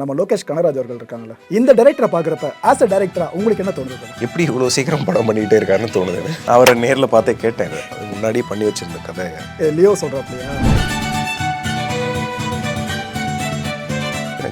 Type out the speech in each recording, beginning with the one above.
நம்ம லோகேஷ் கனராஜ் அவர்கள் இருக்காங்கல்ல இந்த டைரக்டரை பார்க்குறப்ப ஆஸ் அ டைரக்டரா உங்களுக்கு என்ன தோணுது? எப்படி இவ்வளோ சீக்கிரம் படம் பண்ணிக்கிட்டே இருக்காருன்னு தோணுது. அவரை நேரில் பார்த்தே கேட்டேன். முன்னாடியே பண்ணி வச்சிருந்த கதை. லியோ சொல்கிறாப்லையா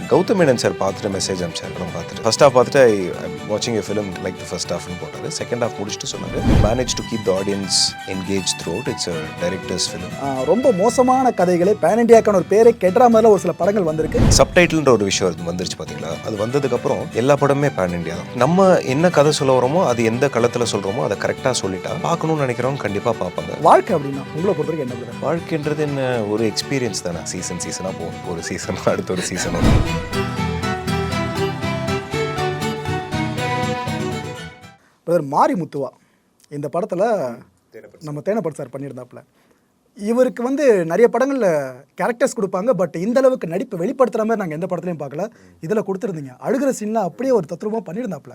எனக்கு கௌதம் மேனன் சார் பார்த்துட்டு மெசேஜ் அனுப்பிச்சார். படம் பார்த்துட்டு. ஃபர்ஸ்ட் ஹாஃப் பார்த்துட்டு ஐ வாட்சிங் a film like the first ஹாஃப்னு போட்டார். செகண்ட் ஹாஃப் முடிச்சுட்டு சொன்னார் manage to keep the audience engage throughout it's a director's film ரொம்ப மோசமான கதைகளை பேன் இண்டியாக்கான ஒரு பேரை கெட்டுற மாதிரிலாம் ஒரு சில படங்கள் வந்திருக்கு. சப்டைட்டில்ன்ற ஒரு விஷயம் வந்துருச்சு பார்த்தீங்களா அது வந்ததுக்கப்புறம் எல்லா படமே பேன் இண்டியா தான். நம்ம என்ன கதை சொல்ல வரோமோ அது எந்த களத்தில் சொல்கிறோமோ அதை கரெக்டாக சொல்லிட்டா பார்க்கணும்னு நினைக்கிறவங்க கண்டிப்பாக பார்ப்பாங்க. வாழ்க்கை அப்படின்னா உங்களை பொறுத்த வரைக்கும் என்ன? வாழ்க்கைன்றது என்ன? ஒரு எக்ஸ்பீரியன்ஸ் தானே. சீசன் சீசனாக போகும். ஒரு சீசன் அடுத்த ஒரு சீசன் பிரதர் மாரி முத்துவா இந்த படத்தில் நம்ம தேனப்பட் சார் பண்ணியிருந்தாப்புல. இவருக்கு வந்து நிறைய படங்களில் கேரக்டர்ஸ் கொடுப்பாங்க பட் இந்த அளவுக்கு நடிப்பு வெளிப்படுத்துகிற மாதிரி நாங்கள் எந்த படத்துலையும் பார்க்கல. இதில் கொடுத்துருந்தீங்க. அழுகிற சீன்லாம் அப்படியே ஒரு தத்ரூபமாக பண்ணியிருந்தாப்புல.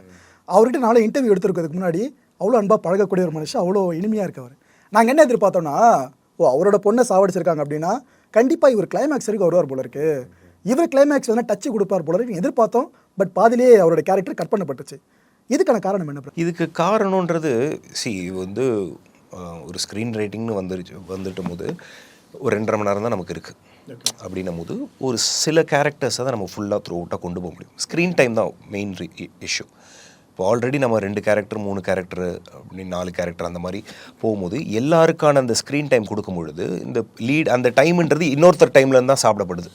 அவர்கிட்ட நாளை இன்டர்வியூ எடுத்துருக்கிறதுக்கு முன்னாடி அவ்வளோ அன்பாக பழகக்கூடிய ஒரு மனுஷன் அவ்வளோ இனிமையாக இருக்கவர். நாங்கள் என்ன எதிர்பார்த்தோம்னா ஓ அவரோட பொண்ணை சாவடிச்சிருக்காங்க அப்படின்னா கண்டிப்பாக இவர் கிளைமேக்ஸ் வரைக்கும் வருவார் போல இருக்கு. இவர் கிளைமேக்ஸ் வந்து டச்சு கொடுப்பார் போல இருக்கு. எதிர்பார்த்தோம் பட் பாதிலேயே அவரோட கேரக்டர் கட் பண்ணப்பட்டுச்சு. இதுக்கான காரணம் என்ன? இதுக்கு காரணன்றது சி வந்து ஒரு ஸ்க்ரீன் ரைட்டிங்னு வந்துருச்சு வந்துட்டும் போது ஒரு ரெண்டரை மணி நேரம் தான் நமக்கு இருக்குது அப்படின்னும் போது ஒரு சில கேரக்டர்ஸை தான் நம்ம ஃபுல்லாக த்ரூ அவுட்டாக கொண்டு போக முடியும். ஸ்க்ரீன் டைம் தான் மெயின் இஷ்யூ இப்போ ஆல்ரெடி நம்ம ரெண்டு கேரக்டர் மூணு கேரக்டர் அப்படி நாலு கேரக்டர் அந்த மாதிரி போகும்போது எல்லாருக்கான அந்த ஸ்க்ரீன் டைம் கொடுக்கும் பொழுது இந்த லீட் அந்த டைம்ன்றது இன்னொருத்தர் டைம்லேருந்து தான் சாப்பிடப்படுது.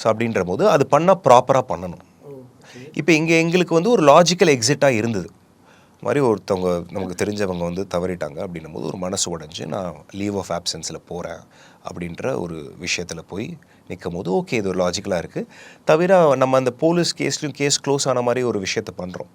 ஸோ அப்படின்ற போது அது பண்ணால் ப்ராப்பராக பண்ணணும். இப்போ இங்கே எங்களுக்கு வந்து ஒரு லாஜிக்கல் எக்ஸிட்டாக இருந்தது. மாதிரி ஒருத்தவங்க நமக்கு தெரிஞ்சவங்க வந்து தவறிட்டாங்க அப்படின்னும் போது ஒரு மனசு உடஞ்சி நான் லீவ் ஆஃப் ஆப்சன்ஸில் போகிறேன் அப்படின்ற ஒரு விஷயத்தில் போய் நிற்கும் போது ஓகே இது ஒரு லாஜிக்கலாக இருக்குது தவிர நம்ம அந்த போலீஸ் கேஸ்லையும் கேஸ் க்ளோஸ் ஆன மாதிரி ஒரு விஷயத்த பண்ணுறோம்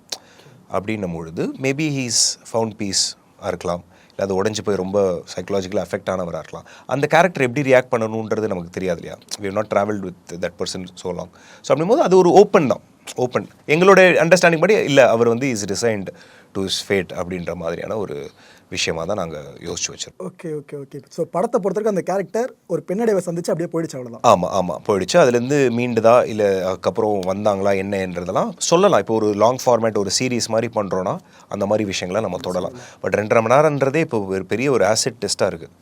அப்படின்னும் பொழுது மேபி ஹீஸ் ஃபவுண்ட் பீஸ் இருக்கலாம். இல்லை அது உடஞ்சி போய் ரொம்ப சைக்கலாஜிக்கலாக அஃபெக்ட் ஆனவராக இருக்கலாம். அந்த கேரக்டர் எப்படி ரியாக்ட் பண்ணணுன்றது நமக்கு தெரியாது இல்லையா? We not travelled with that person so long so அப்படிங்கும்போது அது ஒரு ஓப்பன் தான். ஓப்பன் எங்களோட அண்டர்ஸ்டாண்டிங் படி இல்லை அவர் வந்து is resigned to is fate அப்படின்ற மாதிரியான ஒரு விஷயமா தான் நாங்கள் யோசிச்சு வச்சிருக்கோம். ஓகே ஓகே ஓகே ஸோ படத்தை பொறுத்தவரைக்கும் அந்த கேரக்டர் ஒரு பின்னடைவை சந்திச்சு அப்படியே போயிடுச்சு அவ்வளோதான் ஆமாம் ஆமாம் போயிடுச்சு. அதுலேருந்து மீண்டுதா இல்லை அதுக்கப்புறம் வந்தாங்களா என்னன்றதெல்லாம் சொல்லலாம். இப்போ ஒரு லாங் ஃபார்மேட் ஒரு சீரிஸ் மாதிரி பண்ணுறோன்னா அந்த மாதிரி விஷயங்களை நம்ம தொடலாம். பட் ரெண்டரை மணி நேரம்ன்றதே இப்போ ஒரு பெரிய ஒரு ஆசிட் டெஸ்ட்டாக இருக்குது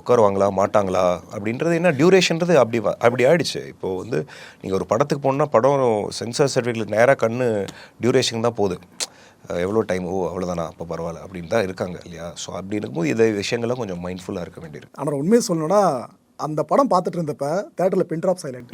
உட்காருவாங்களா மாட்டாங்களா? அப்படின்றது என்ன டியூரேஷன்றது அப்படி அப்படி ஆயிடுச்சு. இப்போது வந்து நீங்கள் ஒரு படத்துக்கு போனால் படம் சென்சார் சர்டிஃபிகேட் நேராக கண்ணு டியூரேஷன் தான் போகுது. எவ்வளோ டைம் ஓ அவ்வளோதானா அப்போ பரவாயில்ல. அப்படின்னு தான் இருக்காங்க இல்லையா? ஸோ அப்படி இருக்கும்போது இதை விஷயங்கள்லாம் கொஞ்சம் மைண்ட்ஃபுல்லாக இருக்க வேண்டியிருக்கு. ஆனால் உண்மையை சொல்லணும்னா அந்த படம் பார்த்துட்டு இருந்தப்ப தேட்டரில் பின் ட்ராப் சைலண்ட்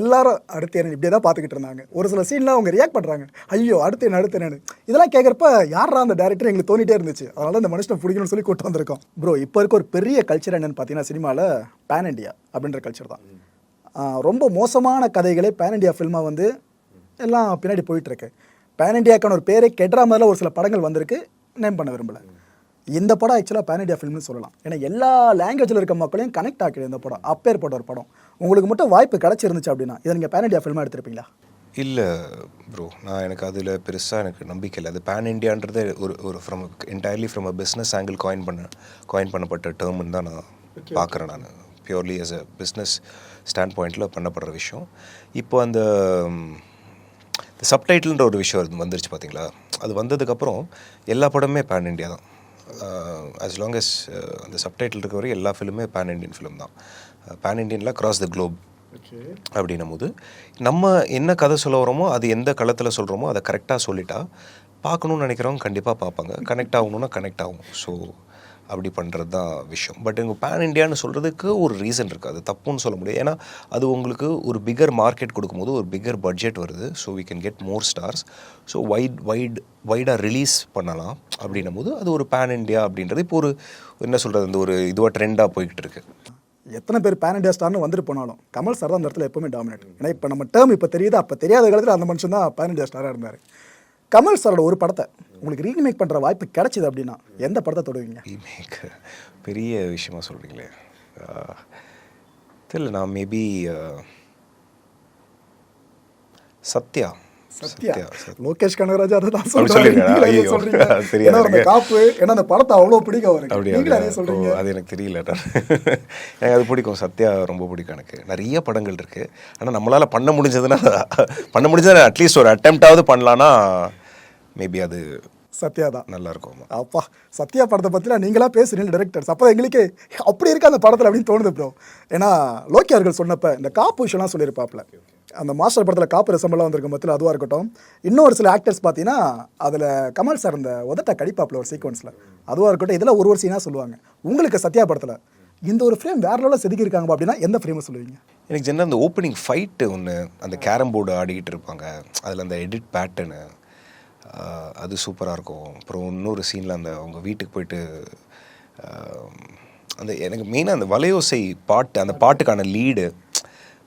எல்லாரும் அடுத்து என்ன இப்படியே தான் பார்த்துக்கிட்டு இருந்தாங்க. ஒரு சில சீன்லாம் அவங்க ரியாக்ட் பண்ணுறாங்க ஐயோ அடுத்து என்ன அடுத்து என்னன்னு. இதெல்லாம் கேட்குறப்ப யாரா அந்த டேரக்டர் எங்களுக்கு தோணிட்டே இருந்துச்சு. அதனால இந்த மனுஷனை பிடிக்கணும்னு சொல்லி கூட்டு வந்திருக்கோம். ப்ரோ இப்போ இருக்க ஒரு பெரிய கல்ச்சர் என்னன்னு பார்த்தீங்கன்னா சினிமாவில் பேன் இண்டியா அப்படின்ற கல்ச்சர் தான். ரொம்ப மோசமான கதைகளே பேன் இண்டியா ஃபில்மாக வந்து எல்லாம் பின்னாடி போயிட்டு இருக்கு. பேன் இண்டியாக்கான ஒரு பேரே கெட்ரா மாதிரிலாம் ஒரு சில படங்கள் வந்திருக்கு. நேம் பண்ண விரும்பல. இந்த படம் ஆக்சுவலாக பேன் இண்டியா ஃபில்ம்னு சொல்லலாம். ஏன்னா எல்லா லாங்குவேஜில் இருக்க மக்களையும் கனெக்ட் ஆக்கிடு இந்த படம். அப்பேற்பட்ட ஒரு படம். உங்களுக்கு மட்டும் வாய்ப்பு கிடச்சிருந்துச்சு அப்படின்னா இதை நீங்கள் பேன் இண்டியா ஃபில்மாக எடுத்திருப்பீங்களா? இல்லை ப்ரோ நான் எனக்கு அதில் பெருசாக எனக்கு நம்பிக்கை இல்லை. அது பேன் இண்டியான்றது ஒரு ஒரு from entirely from a business angle coin பண்ண காயின் பண்ணப்பட்ட டேர்ம்னு தான் நான் பார்க்குறேன் நான். Purely as a business stand பாயிண்டில் பண்ணப்படுற விஷயம். இப்போ அந்த சப்டைட்டில்ன்ற ஒரு விஷயம் வந்து- வந்துருச்சு பார்த்தீங்களா அது வந்ததுக்கப்புறம் எல்லா படமே பேன் இண்டியா தான். Long as uh, அந்த சப்டைட்டில் இருக்க வரையும் எல்லா ஃபிலிமே பேன் இண்டியன் ஃபிலிம் தான். பேன் இண்டியனில் cross த குளோப் அப்படின்னும் போது நம்ம என்ன கதை சொல்ல வரோமோ அது எந்த களத்தில் சொல்கிறோமோ அதை கரெக்டாக சொல்லிட்டா பார்க்கணும்னு நினைக்கிறவங்க கண்டிப்பாக பார்ப்பாங்க. கனெக்ட் ஆகணும்னா கனெக்ட் ஆகும். ஸோ அப்படி பண்ணுறது தான் விஷயம். பட் இங்கே பேன் இண்டியான்னு சொல்கிறதுக்கு ஒரு ரீசன் இருக்குது அது தப்புன்னு சொல்ல முடியாது. ஏன்னா அது உங்களுக்கு ஒரு பிகர் மார்க்கெட் கொடுக்கும்போது ஒரு பிகர் பட்ஜெட் வருது. So we can get more stars so wide wide வைடாக release பண்ணலாம் அப்படின்னும் போது அது ஒரு பேன் இண்டியா அப்படின்றது. இப்போ ஒரு என்ன சொல்கிறது அந்த ஒரு இதுவாக ட்ரெண்டாக போய்கிட்டு இருக்கு எத்தனை பேர் பேன் இண்டியா ஸ்டார்னு வந்துட்டு போனாலும் கமல் சார் தான் அந்த இடத்துல எப்பவுமே டாமினேட் ஏன்னா இப்போ நம்ம டேர்ம் இப்போ தெரியுது? அப்போ தெரியாத காலத்தில் அந்த மனுஷன் தான் பேன் இண்டியா ஸ்டாராக இருந்தார். கமல் சாரோட ஒரு படத்தை உங்களுக்கு ரீமேக் பண்ணுற வாய்ப்பு கிடைச்சிது அப்படின்னா எந்த படத்தை தொடுவீங்க? ரீமேக் பெரிய விஷயமா சொல்கிறீங்களே தெரியல நான் மேபி சத்யா. சத்யா. லோகேஷ் கனகராஜ் அதை தான் சொல்றீங்க. ஏன்னா அந்த. காப்பு ஏன்னா அந்த படத்தை அவ்வளோ பிடிக்கும் அவருக்கு. அப்படியா சொல்றீங்க. அது எனக்கு தெரியல. எனக்கு அது பிடிக்கும். சத்யா ரொம்ப பிடிக்கும் எனக்கு. நிறைய படங்கள் இருக்கு. ஆனால் நம்மளால பண்ண முடிஞ்சதுன்னா பண்ண முடிஞ்சதுன்னா அட்லீஸ்ட் ஒரு அட்டெம்ப்டாவது பண்ணலான்னா மேபி அது சத்யா தான். நல்லா இருக்கும். அப்பா சத்யா படத்தை பற்றிலாம் நீங்களா பேசுறீங்க டேரக்டர்ஸ் அப்போ எங்களுக்கு அப்படி இருக்கு அந்த படத்தில் அப்படின்னு தோணுது ப்ரோ ஏன்னா லோக்கி அவர்கள் சொன்னப்ப இந்த காப்பு விஷயம்லாம் சொல்லியிருப்பாப்ல அந்த மாஸ்டர் படத்தில் காப்பு ரசமெல்லாம் வந்திருக்கும் பற்றில அதுவாக இருக்கட்டும். இன்னொரு சில ஆக்டர்ஸ் பார்த்தீங்கன்னா அதில் கமல் சார் இந்த உதட்ட கடிப்பாப்ல ஒரு சீக்வன்ஸில் அதுவாக இருக்கட்டும் இதில் ஒரு ஒரு சீனாக சொல்லுவாங்க. உங்களுக்கு சத்யா படத்தில் இந்த ஒரு ஃப்ரேம் வேற லெவலில் செதுக்கியிருக்காங்க அப்படின்னா எந்த ஃப்ரேமை சொல்லுவீங்க? எனக்கு ஜென்ரல் அந்த ஓப்பனிங் ஃபைட்டு ஒன்று அந்த கேரம் போர்டு ஆடிக்கிட்டு இருப்பாங்க. அதில் அந்த எடிட் பேட்டர்னு அது சூப்பராக இருக்கும். அப்புறம் இன்னொரு சீனில் அந்த அவங்க வீட்டுக்கு போயிட்டு அந்த எனக்கு மெயினாக அந்த வலையோசை பாட்டு அந்த பாட்டுக்கான லீடு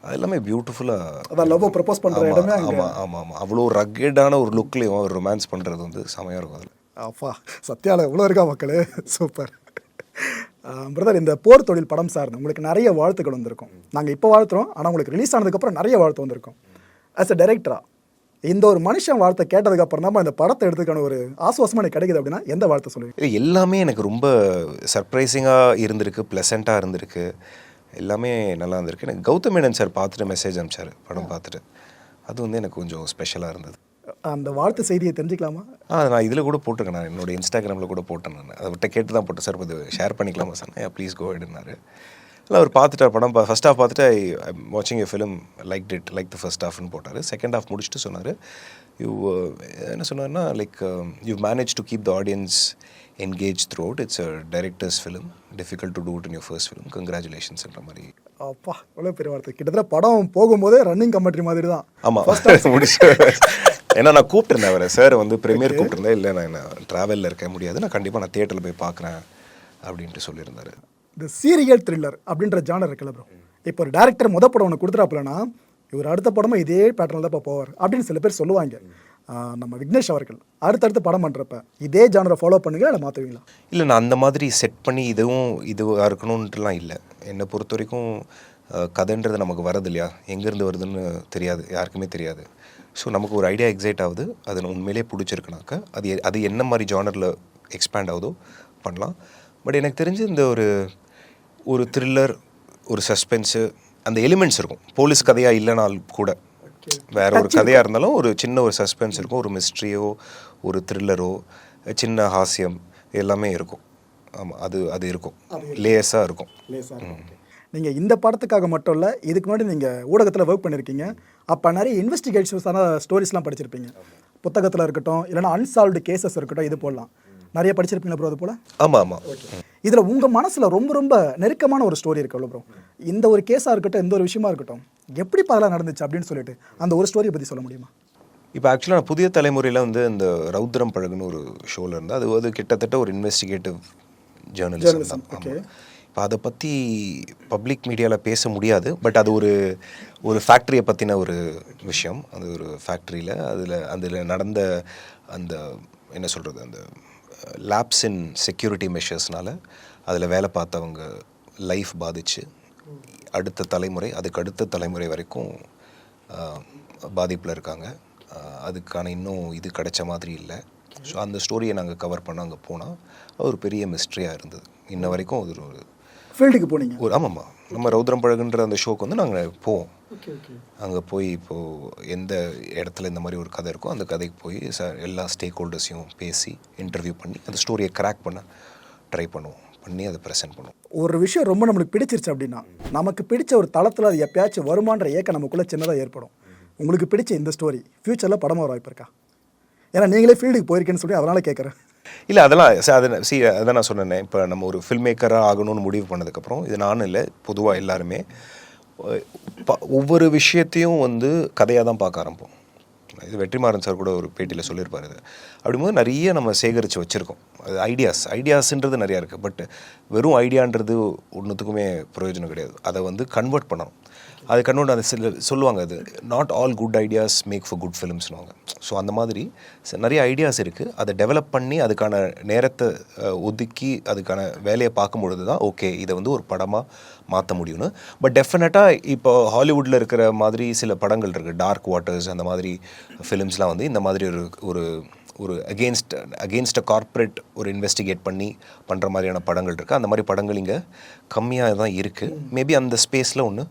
அது எல்லாமே பியூட்டிஃபுல்லாக அதான் லவ் ப்ரப்போஸ் பண்ணுற இடமே ஆமாம் ஆமாம் ஆமாம் அவ்வளோ ரக்கெடான ஒரு லுக்லேயும் அவர் ரொமான்ஸ் பண்ணுறது வந்து செமையாக இருக்கும் அதில். அப்பா சத்யால எவ்வளோ இருக்கா மக்களே? சூப்பர் பிரதர் இந்த போர் தொழில் படம் சார்ந்து உங்களுக்கு நிறைய வாழ்த்துக்கள் வந்திருக்கும். நாங்கள் இப்போ வாழ்த்துறோம் ஆனால் உங்களுக்கு ரிலீஸ் ஆனதுக்கப்புறம் நிறைய வாழ்த்து வந்திருக்கும். ஆஸ் அ டைரக்டரா இந்த ஒரு மனுஷன் வாழ்த்தை கேட்டதுக்கப்புறம் தான் இந்த படத்தை எடுத்துக்கான ஒரு ஆசுவாசமாக எனக்கு கிடைக்குது அப்படின்னா எந்த வாழ்த்தை சொல்லுவீங்க? இல்லை எல்லாமே எனக்கு ரொம்ப சர்ப்ரைசிங்காக இருந்திருக்கு ப்ளசண்ட்டாக இருந்திருக்கு. எல்லாமே நல்லா இருந்திருக்கு. எனக்கு கௌதம் மேனன் சார் பார்த்துட்டு மெசேஜ் அனுப்பிச்சார் படம் பார்த்துட்டு. அது வந்து எனக்கு கொஞ்சம் ஸ்பெஷலாக இருந்தது. அந்த வாழ்த்து செய்தியை தெரிஞ்சுக்கலாமா? ஆ நான் இதில் கூட போட்டிருக்கேன். நான் என்னோட இன்ஸ்டாகிராமில் கூட போட்டேன் நான். அதை விட்ட கேட்டு தான் போட்டேன். சார் இது ஷேர் பண்ணிக்கலாமா? சார் ப்ளீஸ் கோ எடுனாரு இல்லை அவர் பார்த்துட்டார் படம். ஃபர்ஸ்ட் ஹாஃப் பார்த்துட்டு ஐ வாட்சிங் a film like did like the first ஹாஃப்னு போட்டார். செகண்ட் ஹாஃப் முடிச்சுட்டு சொன்னார். யூ என்ன சொன்னார்னா like you manage to keep the audience engage throughout it's a director's film difficult to do it in your first film கங்க்ராச்சுலேஷன்ஸ்ன்ற மாதிரி. அப்பா எவ்வளோ பெரிய வார்த்தை. கிட்டத்தட்ட படம் போகும்போதே ரன்னிங் கமெண்ட்ரி மாதிரி தான். ஆமாம் முடிச்சு. ஏன்னா நான் கூப்பிட்டுருந்தேன் அவரை. சார் வந்து ப்ரீமியர் கூப்பிட்டுருந்தேன். இல்லை நான் ட்ராவலில் இருக்க முடியாது. நான் கண்டிப்பாக நான் தியேட்டரில் போய் பார்க்குறேன் அப்படின்ட்டு சொல்லியிருந்தாரு. இந்த சீரியல் த்ரில்லர் அப்படின்ற ஜானர் இருக்குல்ல ப்ரோ இப்போ ஒரு டேரக்டர் முத படம் ஒன்று கொடுத்துறாப்புலனா இவர் அடுத்த படமும் இதே பேட்டர்னில் தான் போவார் அப்படின்னு சில பேர் சொல்லுவாங்க. நம்ம விக்னேஷ் அவர்கள் அடுத்தடுத்து படம் பண்ணுறப்ப இதே ஜானரை ஃபாலோ பண்ணுங்க இல்லை மாற்றுவீங்களா இல்லை நான் அந்த மாதிரி செட் பண்ணி இதுவும் இதுவாக இருக்கணுன்ட்டுலாம் இல்லை. என்னை பொறுத்த வரைக்கும் கதைன்றது நமக்கு வரது இல்லையா? எங்கேருந்து வருதுன்னு தெரியாது யாருக்குமே தெரியாது. ஸோ நமக்கு ஒரு ஐடியா எக்ஸைட் ஆகுது. அது உண்மையிலேயே பிடிச்சிருக்குனாக்கா அது அது என்ன மாதிரி ஜானரில் எக்ஸ்பேண்ட் ஆகுதோ பண்ணலாம். பட் எனக்கு தெரிஞ்சு இந்த ஒரு ஒரு த்ரில்லர் ஒரு சஸ்பென்ஸு அந்த எலிமெண்ட்ஸ் இருக்கும். போலீஸ் கதையாக இல்லைனால் கூட. வேற ஒரு கதையாக இருந்தாலும் ஒரு சின்ன ஒரு சஸ்பென்ஸ் இருக்கும். ஒரு மிஸ்ட்ரியோ ஒரு த்ரில்லரோ சின்ன ஹாஸ்யம் எல்லாமே இருக்கும். ஆமாம் அது அது இருக்கும். லேஸாக இருக்கும். நீங்கள் இந்த படத்துக்காக மட்டும் இல்லை இதுக்கு முன்னாடி நீங்கள் ஊடகத்தில் ஒர்க் பண்ணியிருக்கீங்க அப்போ நிறைய இன்வெஸ்டிகேஷன்ஸான ஸ்டோரிஸ்லாம் படிச்சிருப்பீங்க. புத்தகத்தில் இருக்கட்டும் இல்லைன்னா அன்சால்வ்டு கேசஸ் இருக்கட்டும் இது போடலாம். நிறைய படிச்சிருப்பீங்களா ப்ரோ அது போல்? ஆமாம் ஆமாம் இதில் உங்கள் மனசில் ரொம்ப ரொம்ப நெருக்கமான ஒரு ஸ்டோரி இருக்குல்ல ப்ரோ இந்த ஒரு கேஸாக இருக்கட்டும் இந்த ஒரு விஷயமா இருக்கட்டும் எப்படி அதெல்லாம் நடந்துச்சு அப்படின்னு சொல்லிட்டு அந்த ஒரு ஸ்டோரியை பற்றி சொல்ல முடியுமா? இப்போ ஆக்சுவலாக நான் புதிய தலைமுறையில் வந்து இந்த ரௌத்ரம் பழகுன்னு ஒரு ஷோவில் இருந்து அது அது கிட்டத்தட்ட ஒரு இன்வெஸ்டிகேட்டிவ் ஜேர்னலிசம் தான். இப்போ அதை பற்றி பப்ளிக் மீடியாவில் பேச முடியாது. பட் அது ஒரு ஒரு ஃபேக்ட்ரியை பற்றின ஒரு விஷயம். அது ஒரு ஃபேக்ட்ரியில் அதில் அதில் நடந்த அந்த என்ன சொல்கிறது அந்த லேப்ஸ் இன் செக்யூரிட்டி மெஷர்ஸ்னால அதில் வேலை பார்த்தவங்க லைஃப் பாதிச்சு அடுத்த தலைமுறை அதுக்கு அடுத்த தலைமுறை வரைக்கும் பாதிப்பில் இருக்காங்க. அதுக்கான இன்னும் இது கிடைச்ச மாதிரி இல்லை. ஸோ அந்த ஸ்டோரியை நாங்கள் கவர் பண்ண அங்கே போனால் அது ஒரு பெரிய மிஸ்ட்ரியாக இருந்தது. இன்ன வரைக்கும் அது ஒரு ஃபீல்டுக்கு போனீங்க? ஒரு ஆமாம்மா. நம்ம ரௌத்ரம் பழகுன்ற அந்த ஷோக்கு வந்து நாங்கள் போவோம். Okay okay. அங்கே போய் இப்போது எந்த இடத்துல இந்த மாதிரி ஒரு கதை இருக்கோ அந்த கதைக்கு போய் ச எல்லா ஸ்டேக் ஹோல்டர்ஸையும் பேசி இன்டர்வியூ பண்ணி அந்த ஸ்டோரியை கிராக் பண்ண ட்ரை பண்ணுவோம். பண்ணி அதை ப்ரெசென்ட் பண்ணுவோம். ஒரு விஷயம் ரொம்ப நம்மளுக்கு பிடிச்சிருச்சு அப்படின்னா நமக்கு பிடிச்ச ஒரு தளத்தில் அது எப்பயாச்சும் வருமான்ற ஏக்கம் நமக்குள்ளே சின்னதாக ஏற்படும். உங்களுக்கு பிடிச்ச இந்த ஸ்டோரி ஃப்யூச்சரில் படமாக வர வாய்ப்பு இருக்கா? ஏன்னா நீங்களே ஃபீல்டுக்கு போயிருக்கேன்னு சொல்லி அதனால் கேட்குறேன் இல்லை அதெல்லாம் ச- அதை சி அதை நான் சொன்னேனே இப்போ நம்ம ஒரு ஃபில்ம் மேக்கராக ஆகணும்னு முடிவு பண்ணதுக்கப்புறம் இது நானும் இல்லை பொதுவாக எல்லாருமே ப- ஒவ்வொரு விஷயத்தையும் வந்து கதையாக தான் பார்க்க ஆரம்பிப்போம். இது வெற்றிமாறன் சார் கூட ஒரு பேட்டியில் சொல்லியிருப்பார் இது. அப்படிங்கும்போது நிறைய நம்ம சேகரித்து வச்சுருக்கோம். அது ஐடியாஸ் ஐடியாஸ்ன்றது நிறையா இருக்குது பட் வெறும் ஐடியான்றது ஒன்றுத்துக்குமே பிரயோஜனம் கிடையாது. அதை வந்து கன்வெர்ட் பண்ணணும். அது கண்ணோட அது சில சொல்லுவாங்க அது not all good ideas make for good ஃபிலிம்ஸ்னுவாங்க so அந்த மாதிரி ச- நிறைய ஐடியாஸ் இருக்குது அதை டெவலப் பண்ணி அதுக்கான நேரத்தை ஒதுக்கி அதுக்கான வேலையை பார்க்கும் பொழுது தான் ஓகே இதை வந்து ஒரு படமாக மாற்ற முடியும்னு. பட் டெஃபினட்டாக இப்போ ஹாலிவுட்டில் இருக்கிற மாதிரி சில படங்கள் இருக்குது டார்க் வாட்டர்ஸ் அந்த மாதிரி ஃபிலிம்ஸ்லாம் வந்து இந்த மாதிரி ஒரு ஒரு ஒரு அகெயின்ஸ்ட் அகெயின்ஸ்ட் அ கார்ப்பரேட் ஒரு இன்வெஸ்டிகேட் பண்ணி பண்ணுற மாதிரியான படங்கள் இருக்குது அந்த மாதிரி படங்கள் இங்கே கம்மியாக தான் இருக்குது மேபி அந்த ஸ்பேஸில் ஒன்று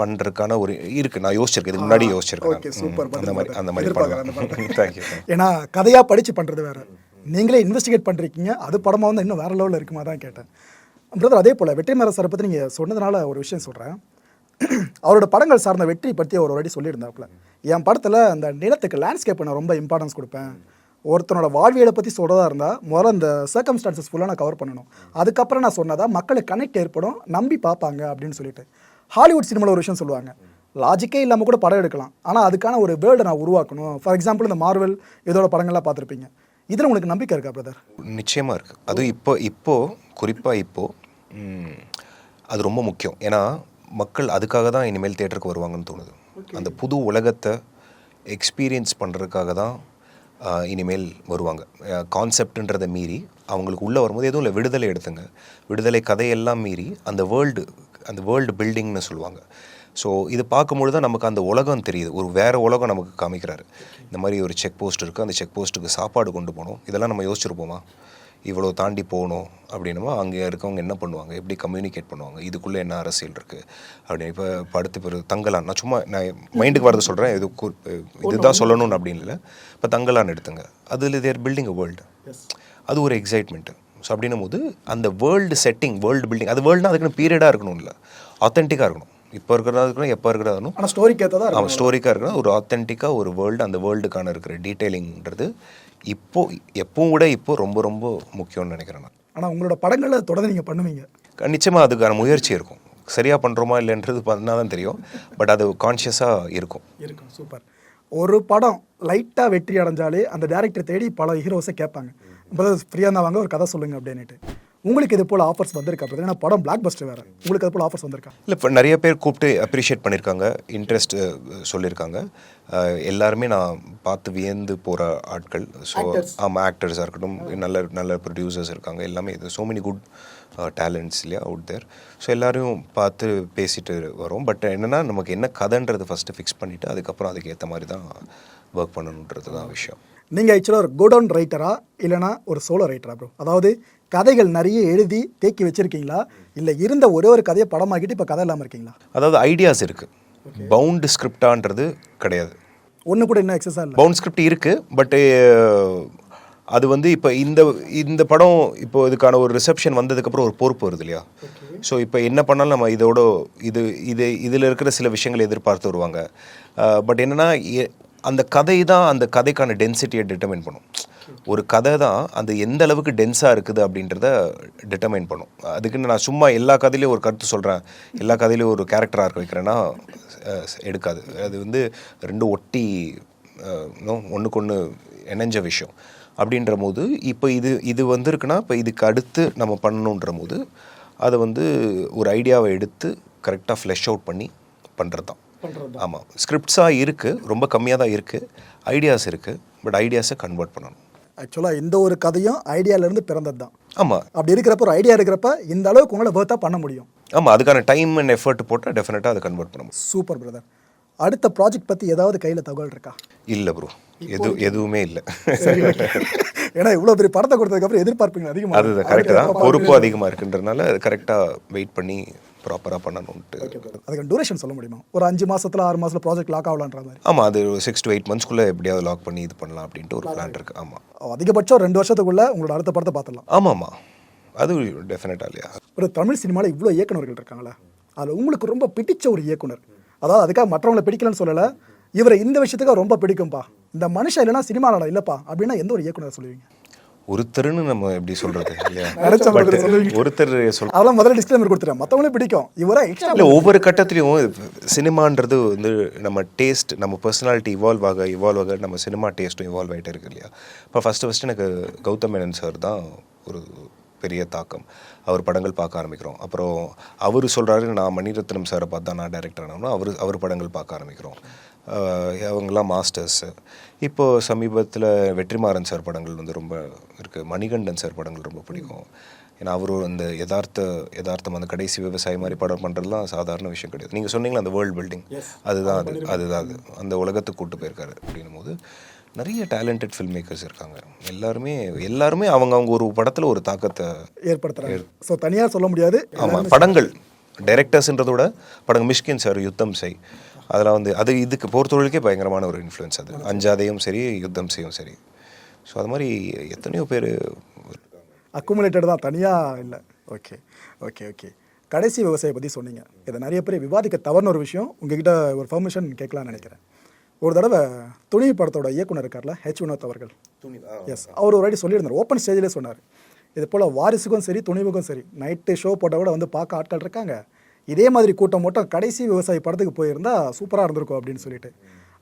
பண்ணுறதுக்கான ஒரு இருக்குது நான் யோசிச்சிருக்கேன். இதுக்கு முன்னாடி யோசிச்சிருக்கேன் ஓகே. சூப்பர். அந்த மாதிரி அந்த மாதிரி படத்தை. தேங்க்யூ ஏன்னா கதையாக படித்து பண்ணுறது வேற. நீங்களே இன்வெஸ்டிகேட் பண்ணுறீங்க அது படமாக வந்து இன்னும் வேற லெவலில் இருக்குமா தான் கேட்டேன். பிரதர் அதே போல் வெற்றிமாற சாரை பற்றி நீங்கள் சொன்னதுனால ஒரு விஷயம் சொல்கிறேன் அவரோட படங்கள் சார்ந்த வெற்றி பற்றி அவர் ஒரு வாட்டி சொல்லியிருந்தாப்புல. என் படத்தில் அந்த நிலத்துக்கு லேண்ட்ஸ்கேப்பை நான் ரொம்ப இம்பார்ட்டன்ஸ் கொடுப்பேன். ஒருத்தனோட வாழ்வியலை பற்றி சொல்கிறதா இருந்தால் முதல்ல அந்த சர்க்கம்ஸ்டான்சஸ் ஃபுல்லாக நான் கவர் பண்ணணும். அதுக்கப்புறம் நான் சொன்னதா மக்களுக்கு கனெக்ட் ஏற்படும் நம்பி பார்ப்பாங்க அப்படின்னு சொல்லிட்டு. ஹாலிவுட் சினிமாவில் ஒரு விஷயம் சொல்லுவாங்க. லாஜிக்கே இல்லாமல் கூட படம் எடுக்கலாம். ஆனால் அதுக்கான ஒரு வேர்டை நான் உருவாக்கணும். ஃபார் எக்ஸாம்பிள் இந்த மார்வல் இதோட படங்கள்லாம் பார்த்துருப்பீங்க. இதில் உங்களுக்கு நம்பிக்கை இருக்கா பிரதர் நிச்சயமாக இருக்குது அதுவும் இப்போ இப்போ குறிப்பாக இப்போ ம், அது ரொம்ப முக்கியம். ஏன்னா மக்கள் அதுக்காக தான் இனிமேல் தேட்டருக்கு வருவாங்கன்னு தோணுது. அந்த புது உலகத்தை எக்ஸ்பீரியன்ஸ் பண்ணுறதுக்காக தான் இனிமேல் வருவாங்க. கான்செப்ட்ன்றதை மீறி அவங்களுக்கு உள்ளே வரும்போது எதுவும் இல்லை விடுதலை எடுத்துங்க. விடுதலை கதையெல்லாம் மீறி அந்த வேர்ல்டு அந்த வேர்ல்டு பில்டிங்னு சொல்லுவாங்க. ஸோ இது பார்க்கும்பொழுது தான் நமக்கு அந்த உலகம் தெரியுது. ஒரு வேறு உலகம் நமக்கு காமிக்கிறாரு. இந்த மாதிரி ஒரு செக் போஸ்ட் இருக்குது அந்த செக் போஸ்ட்டுக்கு சாப்பாடு கொண்டு போகணும். இதெல்லாம் நம்ம யோசிச்சிருப்போமா? இவ்வளோ தாண்டி போகணும் அப்படின்னமா? அங்கே இருக்கவங்க என்ன பண்ணுவாங்க? எப்படி கம்யூனிகேட் பண்ணுவாங்க? இதுக்குள்ளே என்ன அரசியல் இருக்குது அப்படின்னு இப்போ படுத்து பிறகு தங்கலான் நான் சும்மா நான் மைண்டுக்கு வரது சொல்கிறேன் இது கு- இதுதான் சொல்லணும்னு அப்படின்னு இல்லை. இப்போ தங்கலான் எடுத்துங்க. அதில் தேர் பில்டிங் அ வேர்ல்டு அது ஒரு எக்ஸைட்மெண்ட்டு ஸோ அப்படின்னும் போது அந்த வேர்ல்டு செட்டிங் வேர்ல்டு பில்டிங் அது வேர்ல்டுனா அதுக்குன்னு பீரியடாக இருக்கணும் இல்லை ஆத்தென்டிக்காக இருக்கணும். இப்போ இருக்கிறதா இருக்கணும் எப்போ இருக்கிறதா இருக்கணும். ஆனால் ஸ்டோரிக்கு ஏற்றதா அவன் ஸ்டோரிக்காக இருக்கணும். ஒரு ஆத்தென்டிக்காக ஒரு வேர்ல்டு அந்த வேர்ல்டுக்கான இருக்கிற டீட்டெயிலிங்கிறது இப்போ எப்பவும் கூட இப்போ ரொம்ப ரொம்ப முக்கியம்னு நினைக்கிறேன் நான். ஆனால் உங்களோட படங்களை தொடர்ந்து நீங்கள் பண்ணுவீங்க. நிச்சயமாக அதுக்கான முயற்சி இருக்கும். சரியாக பண்ணுறோமா இல்லைன்றது பண்ணால் தான் தெரியும். பட் அது கான்ஷியஸாக இருக்கும். இருக்கும் சூப்பர் ஒரு படம் லைட்டாக வெற்றி அடைஞ்சாலே அந்த டேரக்டர் தேடி பல ஹீரோஸை கேட்பாங்க. பிரதர் ஃப்ரீயாக இருந்தால் வாங்க ஒரு கதை சொல்லுங்க அப்படின்னுட்டு. உங்களுக்கு இது போல் ஆஃபர்ஸ் வந்திருக்கா பிரதர் ஏன்னா படம் பிளாக் பஸ்டர் வேறு. உங்களுக்கு அது போல் ஆஃபர்ஸ் வந்திருக்கா? இல்லை இப்போ நிறைய பேர் கூப்பிட்டு அப்ரிஷியேட் பண்ணியிருக்காங்க இன்ட்ரெஸ்ட் சொல்லியிருக்காங்க எல்லாருமே நான் பார்த்து வியந்து போகிற ஆட்கள். ஸோ ஆமாம் ஆக்டர்ஸாக இருக்கட்டும் நல்ல நல்ல ப்ரொடியூசர்ஸ் இருக்காங்க எல்லாமே இது. ஸோ மெனி குட் டேலண்ட்ஸ் இல்லையா அவுட் தேர் ஸோ எல்லாரையும் பார்த்து பேசிட்டு வரோம். பட் என்னென்னா நமக்கு என்ன கதைன்றது ஃபஸ்ட்டு ஃபிக்ஸ் பண்ணிவிட்டு அதுக்கப்புறம் அதுக்கு ஏற்ற மாதிரி தான் ஒர்க் பண்ணணுன்றது தான் விஷயம். நீங்கள் ஆக்சுவலாக ஒரு கோடவுன் ரைட்டரா இல்லைனா ஒரு சோலோ ரைட்டரா ப்ரோ அதாவது கதைகள் நிறைய எழுதி தேக்கி வச்சிருக்கீங்களா? இல்லை இருந்த ஒரே ஒரு கதையை படமாக்கிட்டு இப்போ கதை இல்லாமல் இருக்கீங்களா? அதாவது ஐடியாஸ் இருக்குது பவுண்டு ஸ்கிரிப்டான்றது கிடையாது. ஒன்று கூட இன்னும் எக்ஸஸாக இல்லை. பவுண்ட் ஸ்கிரிப்ட் இருக்கு பட்டு அது வந்து இப்போ இந்த இந்த படம் இப்போ இதுக்கான ஒரு ரிசப்ஷன் வந்ததுக்கப்புறம் ஒரு பொறுப்பு வருது இல்லையா? ஸோ இப்போ என்ன பண்ணாலும் நம்ம இதோட இது இது இதில் இருக்கிற சில விஷயங்களை எதிர்பார்த்து வருவாங்க. பட் என்னென்னா அந்த கதை தான் அந்த கதைக்கான டென்சிட்டியை டிட்டர்மைன் பண்ணும். ஒரு கதை தான் அந்த எந்த அளவுக்கு டென்ஸாக இருக்குது அப்படின்றத டிட்டர்மைன் பண்ணும். அதுக்குன்னு நான் சும்மா எல்லா கதையிலையும் ஒரு கருத்து சொல்கிறேன் எல்லா கதையிலையும் ஒரு கேரக்டராக இருக்க வைக்கிறேன்னா எடுக்காது. அது வந்து ரெண்டும் ஒட்டி ஒன்றுக்கு ஒன்று இணைஞ்ச விஷயம். அப்படின்ற போது இப்போ இது இது வந்திருக்குன்னா இப்போ இதுக்கு அடுத்து நம்ம பண்ணணுன்ற போது அதை வந்து ஒரு ஐடியாவை எடுத்து கரெக்டாக ஃப்ளெஷ் அவுட் பண்ணி பண்ணுறது தான் ஆமாம் ஸ்கிரிப்ட்ஸாக இருக்குது ரொம்ப கம்மியாக தான் இருக்குது ஐடியாஸ் இருக்குது பட் ஐடியாஸை கன்வெர்ட் பண்ணணும். ஆக்சுவலாக இந்த ஒரு கதையும் ஐடியாவிலேருந்து பிறந்தது தான். ஆமாம் அப்படி இருக்கிறப்ப ஒரு ஐடியா இருக்கிறப்ப இந்த அளவுக்கு உங்களை பேர்த்தாக பண்ண முடியும். ஆமாம் அதுக்கான டைம் அண்ட் எஃபர்ட் போட்டால் டெஃபினட்டாக அதை கன்வெர்ட் பண்ண முடியும். சூப்பர் பிரதர் அடுத்த ப்ராஜெக்ட் பற்றி ஏதாவது கையில் தகவல் இருக்கா? இல்லை ப்ரோ எது எதுவுமே இல்லை. ஏன்னா இவ்வளோ பெரிய படத்தை கொடுத்ததுக்கப்புறம் எதிர்பார்ப்பீங்க அதிகமாக அதுதான் கரெக்டு தான். பொறுப்பு அதிகமாக இருக்குன்றதுனால அது கரெக்டாக வெயிட் பண்ணி ப்ராப்பராக பண்ணணுன்ட்டு அதுக்கு டூரேஷன் சொல்ல முடியுமா? ஒரு அஞ்சு மாசத்துல ஆறு மாசத்துல ப்ராஜெக்ட் லாக் ஆகலான்ற மாதிரி. ஆமாம் அது ஒரு சிக்ஸ் டு எயிட் மந்த்ஸ்க்குள்ளே எப்படியாவது லாக் பண்ணி இது பண்ணலாம் அப்படின்ட்டு ஒரு பிளான் இருக்குது ஆமாம் அதிகபட்சம் ரெண்டு வருஷத்துக்குள்ள உங்களோட அடுத்த படத்தை பார்த்துடலாம். ஆமாம்மா அது டெஃபினட்டாக இல்லையா? ஒரு தமிழ் சினிமாவில் இவ்வளோ இயக்குனர்கள் இருக்காங்களே அதில் உங்களுக்கு ரொம்ப பிடிச்ச ஒரு இயக்குனர். அதாவது அதுக்காக மற்றவங்களை பிடிக்கலன்னு சொல்லலை இவரை இந்த விஷயத்துக்கு ரொம்ப பிடிக்கும்பா. இந்த மனுஷன் இல்லைன்னா சினிமாவில் இல்லைப்பா அப்படின்னா எந்த ஒரு இயக்குனர் சொல்லுவீங்க? ஒருத்தர்னு நம்ம எப்படி சொல்லுவீங்க. ஒருத்தர் சொல் அதெல்லாம் முதல்ல டிஸ்க்ளைமர் கொடுத்துறேன் மற்றவங்களே பிடிக்கும். இவரை இல்லை ஒவ்வொரு கட்டத்துலையும் சினிமான்றது வந்து நம்ம டேஸ்ட் நம்ம பர்சனாலிட்டி இவால்வ் ஆக இவால்வ் ஆக நம்ம சினிமா டேஸ்ட்டும் இவால்வ் ஆகிட்டே இருக்கு இல்லையா? இப்போ ஃபஸ்ட்டு ஃபஸ்ட்டு எனக்கு கௌதம் மேனன் சார் தான் ஒரு பெரிய தாக்கம். அவர் படங்கள் பார்க்க ஆரம்பிக்கிறோம். அப்புறம் அவர் சொல்கிறாரு நான் மணிரத்னம் சாரை பார்த்து நான் டைரக்டர் ஆனோம்னா அவர் அவர் படங்கள் பார்க்க ஆரம்பிக்கிறோம். ஆஹ் அவங்கெல்லாம் மாஸ்டர்ஸு இப்போது சமீபத்தில் வெற்றிமாறன் சார் படங்கள் வந்து ரொம்ப இருக்குது மணிகண்டன் சார் படங்கள் ரொம்ப பிடிக்கும். ஏன்னா அவரும் அந்த யதார்த்த யதார்த்தம் அந்த கடைசி விவசாயி மாதிரி படம் பண்ணுறதுலாம் சாதாரண விஷயம் கிடையாது. நீங்கள் சொன்னீங்களா அந்த வேர்ல்டு பில்டிங் அதுதான் அது அதுதான் அது. அந்த உலகத்துக்கு கூட்டு போயிருக்காரு அப்படின்னும் போது நிறைய டேலண்டட் ஃபில்ம் மேக்கர்ஸ் இருக்காங்க. எல்லாருமே எல்லாருமே அவங்க அவங்க ஒரு படத்தில் ஒரு தாக்கத்தை ஏற்படுத்துறாங்க. ஸோ தனியாக சொல்ல முடியாது. ஆமாம் படங்கள். டைரக்டர்ஸ்ன்றதோட படங்கள். மிஷ்கின் சார் யுத்தம் செய். அதெல்லாம் வந்து அது இதுக்கு பொறுத்தவரைக்கே பயங்கரமான ஒரு இன்ஃப்ளூயன்ஸ் அது. அஞ்சாதையும் சரி யுத்தம் செய்யும் சரி. ஸோ அது மாதிரி எத்தனையோ பேர் அக்குமுலேட்டட் தான் தனியாக இல்லை. ஓகே ஓகே ஓகே கடைசி விவசாய பற்றி சொன்னீங்க. இதை நிறைய பேர் விவாதிக்க தவறுன ஒரு விஷயம் உங்ககிட்ட ஒரு பர்மிஷன் கேட்கலாம்னு நினைக்கிறேன். ஒரு தடவை துணிவு படத்தோட இயக்குனர் இருக்கார்ல ஹெச் வினோத் அவர்கள். எஸ் அவர் ஒரு வாட்டி சொல்லியிருந்தார் ஓப்பன் ஸ்டேஜிலே சொன்னார். இது போல் வாரிசுக்கும் சரி துணிவுக்கும் சரி நைட்டு ஷோ போட்ட கூட வந்து பார்க்க ஆட்கள் இருக்காங்க. இதே மாதிரி கூட்டம் மட்டும் கடைசி விவசாயி படத்துக்கு போயிருந்தா சூப்பராக இருந்திருக்கும் அப்படின்னு சொல்லிட்டு.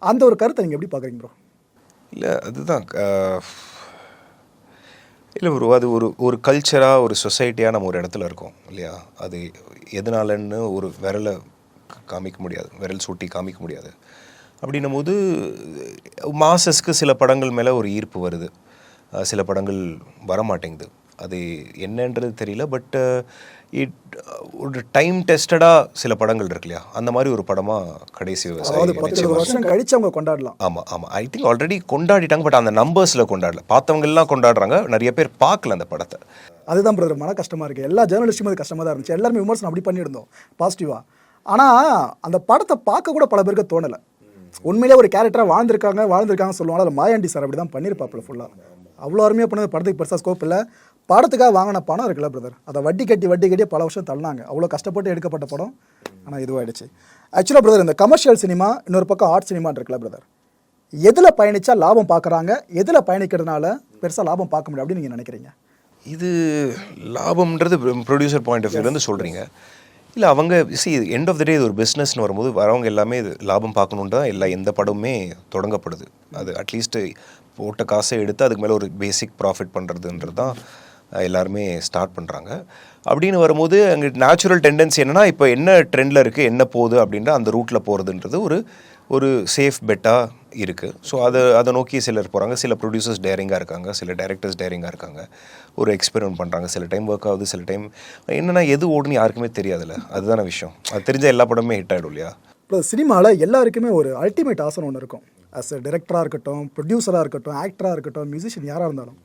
அந்த ஒரு கருத்தை நீங்கள் எப்படி பார்க்குறீங்க ப்ரோ இல்லை அதுதான் இல்லை ஒரு அது ஒரு ஒரு கல்ச்சராக ஒரு சொசைட்டியாக நம்ம ஒரு இடத்துல இருக்கோம் இல்லையா? அது எதனாலன்னு ஒரு விரலை காமிக்க முடியாது விரல் சூட்டி காமிக்க முடியாது. அப்படின்னும் போது மாசஸ்க்கு சில படங்கள் மேலே ஒரு ஈர்ப்பு வருது. சில படங்கள் வர மாட்டேங்குது அது என்னன்றது தெரியல பட் இட் ஒரு டைம் டெஸ்டடாக சில படங்கள் இருக்கு இல்லையா? அந்த மாதிரி ஒரு படமாக கடைசி வருஷம் கழிச்சு அவங்க கொண்டாடலாம். ஆமாம் ஆமாம் ஐ திங்க் ஆல்ரெடி கொண்டாடிட்டாங்க பட் அந்த நம்பர்ஸில் கொண்டாடல. பார்த்தவங்க எல்லாம் கொண்டாடுறாங்க நிறைய பேர் பார்க்கல அந்த படத்தை. அதுதான் பிரதர் மன கஷ்டமாக இருக்குது எல்லா ஜேர்னலிஸ்ட்டுமே அது கஷ்டமாக தான் இருந்துச்சு. எல்லாருமே விமர்சனம் அப்படி பண்ணியிருந்தோம் பாசிட்டிவாக ஆனால் அந்த படத்தை பார்க்க கூட பல பேருக்கு தோணலை. உண்மையிலே ஒரு கேரக்டராக வாழ்ந்திருக்காங்க வாழ்ந்திருக்காங்க சொல்லுவாங்க. அதில் மாயாண்டி சார் அப்படி தான் பண்ணியிருப்பாப்புல ஃபுல்லாக அவ்வளோ அருமையாக பண்ணது. படத்துக்கு பெருசாக ஸ்கோப் இல்லை. படத்துக்காக வாங்கின பணம் இருக்குல்ல பிரதர் அதை வட்டி கட்டி வட்டி கட்டி பல வருஷம் தள்ளினாங்க. அவ்வளோ கஷ்டப்பட்டு எடுக்கப்பட்ட படம். ஆனால் இதுவாகிடுச்சு ஆக்சுவலாக பிரதர் இந்த கமர்ஷியல் சினிமா இன்னொரு பக்கம் ஆர்ட் சினிமா இருக்குல்ல பிரதர் எதில் பயணிச்சா லாபம் பார்க்குறாங்க? எதில் பயணிக்கிறதுனால பெருசாக லாபம் பார்க்க முடியும் அப்படின்னு நீங்கள் நினைக்கிறீங்க? இது லாபம்ன்றது ப்ரொடியூசர் பாயிண்ட் ஆஃப் வியூலேருந்து சொல்கிறீங்க இல்லை அவங்க see end of the day இது ஒரு பிஸ்னஸ்னு வரும்போது வரவங்க எல்லாமே இது லாபம் பார்க்கணுன்னு தான் எல்லா எந்த படமுமே தொடங்கப்படுது. அது அட்லீஸ்ட்டு போட்ட காசை எடுத்து அதுக்கு மேலே ஒரு பேசிக் ப்ராஃபிட் பண்ணுறதுன்றது தான் எல்லாருமே ஸ்டார்ட் பண்ணுறாங்க அப்படின்னு வரும்போது அங்கே நேச்சுரல் டெண்டன்சி என்னென்னா இப்போ என்ன ட்ரெண்டில் இருக்குது என்ன போகுது அப்படின்ற அந்த ரூட்டில் போகிறதுன்றது ஒரு ஒரு சேஃப் பெட்டாக இருக்குது ஸோ அதை அதை நோக்கி சிலர் போகிறாங்க சில ப்ரொடியூசர்ஸ் டேரிங்காக இருக்காங்க சில டேரக்டர்ஸ் டேரிங்காக இருக்காங்க. ஒரு எக்ஸ்பெரிமெண்ட் பண்ணுறாங்க சில டைம் ஒர்க் ஆகுது சில டைம் என்னென்னா எது ஓடுன்னு யாருக்குமே தெரியாதுல்ல. அதுதான விஷயம். அது தெரிஞ்ச எல்லா படமே ஹிட் ஆகிடும் இல்லையா? இப்போ சினிமாவில் எல்லாருக்குமே ஒரு அல்டிமேட் ஆசனம் ஒன்று இருக்கும். அஸ் எ டேரக்டராக இருக்கட்டும் ப்ரொடியூசராக இருக்கட்டும் ஆக்டராக இருக்கட்டும் மியூசிஷியன் யாராக இருந்தாலும்.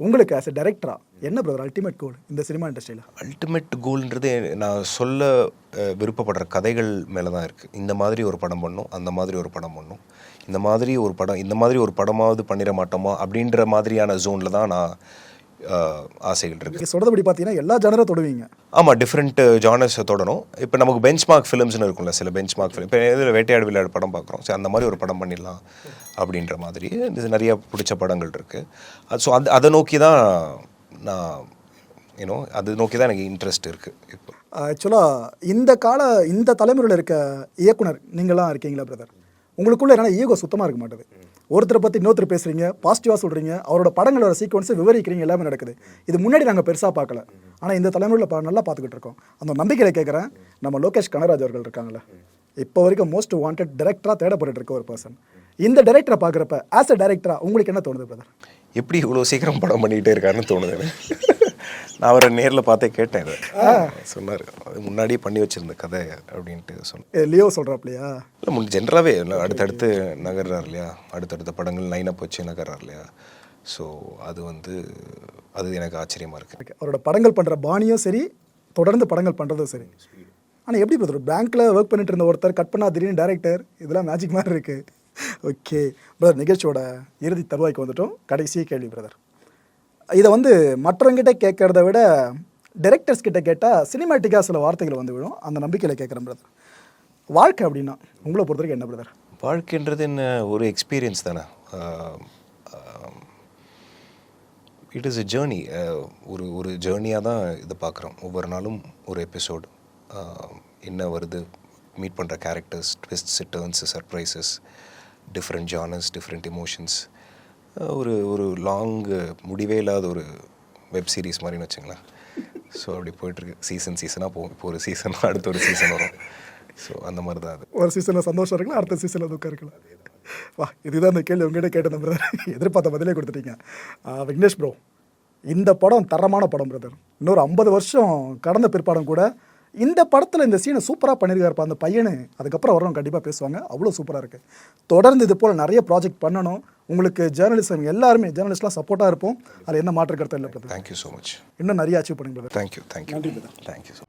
உங்களுக்கு ஆஸ் எ டேரக்டரா என்ன பிரதர் அல்டிமேட் கோல் இந்த சினிமா இண்டஸ்ட்ரியில் அல்டிமேட் கோல்ன்றது நான் சொல்ல விருப்பப்படுற கதைகள் மேலே தான் இருக்குது இந்த மாதிரி ஒரு படம் பண்ணும் அந்த மாதிரி ஒரு படம் பண்ணும். இந்த மாதிரி ஒரு படம் இந்த மாதிரி ஒரு படமாவது பண்ணிட மாட்டோமா அப்படின்ற மாதிரியான ஜோனில் தான் நான் ஆசைகள் இருக்குது சொல்கிறபடி பார்த்தீங்கன்னா எல்லா ஜனரும் தொடுவீங்க. ஆமாம் டிஃப்ரெண்ட் ஜானர்ஸை தொடரும் இப்போ நமக்கு பெஞ்ச் மார்க் ஃபிலிம்ஸ்னு இருக்கும்ல சில பெஞ்ச் மார்க் ஃபிலிம் இப்போ இதில் வேட்டையாடு விளையாடு படம் பார்க்குறோம் சரி அந்த மாதிரி ஒரு படம் பண்ணிடலாம் அப்படின்ற மாதிரி. இது நிறைய பிடிச்ச படங்கள் இருக்குது அது ஸோ அது அதை நோக்கி தான் நான் யூனோ அது நோக்கி தான் எனக்கு இன்ட்ரெஸ்ட் இருக்குது இப்போ. ஆக்சுவலாக இந்த கால இந்த தலைமுறையில் இருக்க இயக்குனர் நீங்களாம் இருக்கீங்களா பிரதர் உங்களுக்குள்ள என்ன ஈகோ சுத்தமாக இருக்க மாட்டேது. ஒருத்தரை பற்றி இன்னொருத்தர் பேசுகிறீங்க பாசிட்டிவாக சொல்கிறீங்க அவரோட படங்களோட சீக்வன்ஸை விவரிக்கிறீங்க எல்லாமே நடக்குது. இது முன்னாடி நாங்கள் பெருசாக பார்க்கல. ஆனால் இந்த தலைமுறையில் பா நல்லா பார்த்துக்கிட்டு இருக்கோம். அந்த நம்பிக்கையில் கேட்குறேன் நம்ம லோகேஷ் கனராஜ் அவர்கள் இருக்காங்கல்ல இப்போ வரைக்கும் மோஸ்ட் வாண்டட் டேரக்டராக தேடப்பட்டு இருக்க ஒரு பர்சன் இந்த டேரக்டரை பார்க்குறப்ப ஆஸ் அ டேரக்டராக உங்களுக்கு என்ன தோணுது பிரதர் எப்படி இவ்வளோ சீக்கிரம் படம் பண்ணிக்கிட்டே இருக்காருன்னு தோணுது நான் அவரை நேரில் பார்த்தே கேட்டேன் இதை. சொன்னார் அது முன்னாடியே பண்ணி வச்சிருந்த கதை அப்படின்ட்டு சொன்னேன் லியோ சொல்கிறாப்லையா இல்லை முன் ஜென்ரலாகவே அடுத்தடுத்து நகர்றார் இல்லையா? அடுத்தடுத்த படங்கள் லைனப் வச்சு நகர்றார் இல்லையா? ஸோ அது வந்து அது எனக்கு ஆச்சரியமாக இருக்குது இருக்கு. அவரோட படங்கள் பண்ணுற பாணியும் சரி தொடர்ந்து படங்கள் பண்ணுறதும் சரி. ஆனால் எப்படி பிரதர் பேங்க்கில் ஒர்க் பண்ணிட்டு இருந்த ஒருத்தர் கட் பண்ணா திடீர்னு டேரக்டர் இதெல்லாம் மேஜிக் மாதிரி இருக்கு. ஓகே பிரதர் நிகழ்ச்சியோட இறுதி தருவாய்க்கு வந்துட்டோம். கடைசி கேள்வி பிரதர் இதை வந்து மற்றவங்கிட்ட கேட்கறத விட டைரக்டர்ஸ் கிட்ட கேட்டால் சினிமேட்டிக்காக சில வார்த்தைகள் வந்து விடும் அந்த நம்பிக்கையில் கேட்குறேன் பிரதர் வாழ்க்கை அப்படின்னா உங்களை பொறுத்த வரைக்கும் என்ன பிரதர் வாழ்க்கைன்றது என்ன? ஒரு எக்ஸ்பீரியன்ஸ் தானே. இட் இஸ் எ ஜேர்னி ஒரு ஒரு ஜேர்னியாக தான் இதை பார்க்குறோம். ஒவ்வொரு நாளும் ஒரு எபிசோடு என்ன வருது? மீட் பண்ணுற characters twists turns surprises different genres different emotions ஒரு ஒரு லாங்கு முடிவே இல்லாத ஒரு வெப் சீரிஸ் மாதிரின்னு வச்சுங்களேன். ஸோ அப்படி போயிட்டுருக்கு. சீசன் சீசனாக போகும். இப்போ ஒரு சீசன் அடுத்த ஒரு சீசன் வரும். ஸோ அந்த மாதிரி தான் அது. ஒரு சீசனில் சந்தோஷம் இருக்கலாம் அடுத்த சீசனில் துக்கம் இருக்கலாம் வா இதுதான் இந்த கேள்வி உங்ககிட்ட கேட்டேன் பிரதர் எதிர்பார்த்த பதிலே கொடுத்துட்டீங்க. விக்னேஷ் ப்ரோ இந்த படம் தரமான படம் பிரதர் இன்னொரு ஐம்பது வருஷம் கடந்த பிற்பாடம் கூட இந்த படத்தில் இந்த சீனை சூப்பராக பண்ணியிருக்காருப்பா அந்த பையனு அதுக்கப்புறம் வரணும் கண்டிப்பாக பேசுவாங்க. அவ்வளோ சூப்பராக இருக்குது தொடர்ந்து இது போல் நிறைய ப்ராஜெக்ட் பண்ணணும். உங்களுக்கு ஜேர்னலிசம் எல்லாருமே ஜேர்னலிஸ்ட்லாம் சப்போர்ட்டாக இருப்போம். அதில் என்ன மாற்று கருத்து இல்லை தேங்க்யூ ஸோ மச் இன்னும் நிறைய அச்சீவ் பண்ணுங்க தேங்க்யூ தேங்க்யூ தேங்க்யூ ஸோ